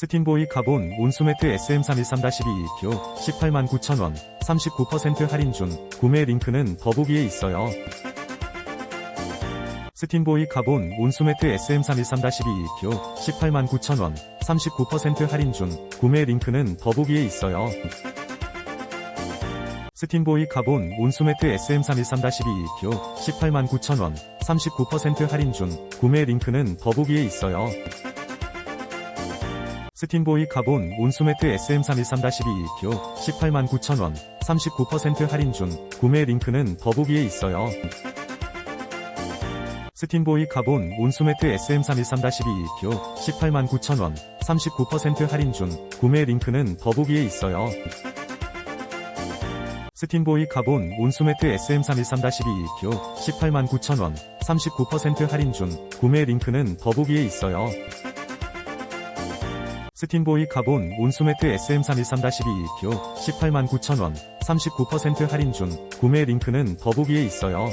스팀보이 카본 온수매트 SM313-2EQ 189,000원 39% 할인 중 구매 링크는 더보기에 있어요. 스팀보이 카본 온수매트 SM313-2EQ 189,000원 39% 할인 중 구매 링크는 더보기에 있어요. 스팀보이 카본 온수매트 SM313-2EQ 189,000원 39% 할인 중 구매 링크는 더보기에 있어요. 스팀보이 카본 온수매트 SM313-2EQ 189,000원 39% 할인 중 구매 링크는 더보기에 있어요. 스팀보이 카본 온수매트 SM313-2EQ 189,000원 39% 할인 중 구매 링크는 더보기에 있어요. 스팀보이 카본 온수매트 SM313-2EQ 189,000원 39% 할인 중 구매 링크는 더보기에 있어요. 스팀보이 카본 온수매트 SM313-2EQ 189,000원 39% 할인 중 구매 링크는 더보기에 있어요. 스팀보이 카본 온수매트 SM313-2EQ 189,000원 39% 할인 중 구매 링크는 더보기에 있어요. 스팀보이 카본 온수매트 SM313-2EQ 189,000원 39% 할인 중 구매 링크는 더보기에 있어요.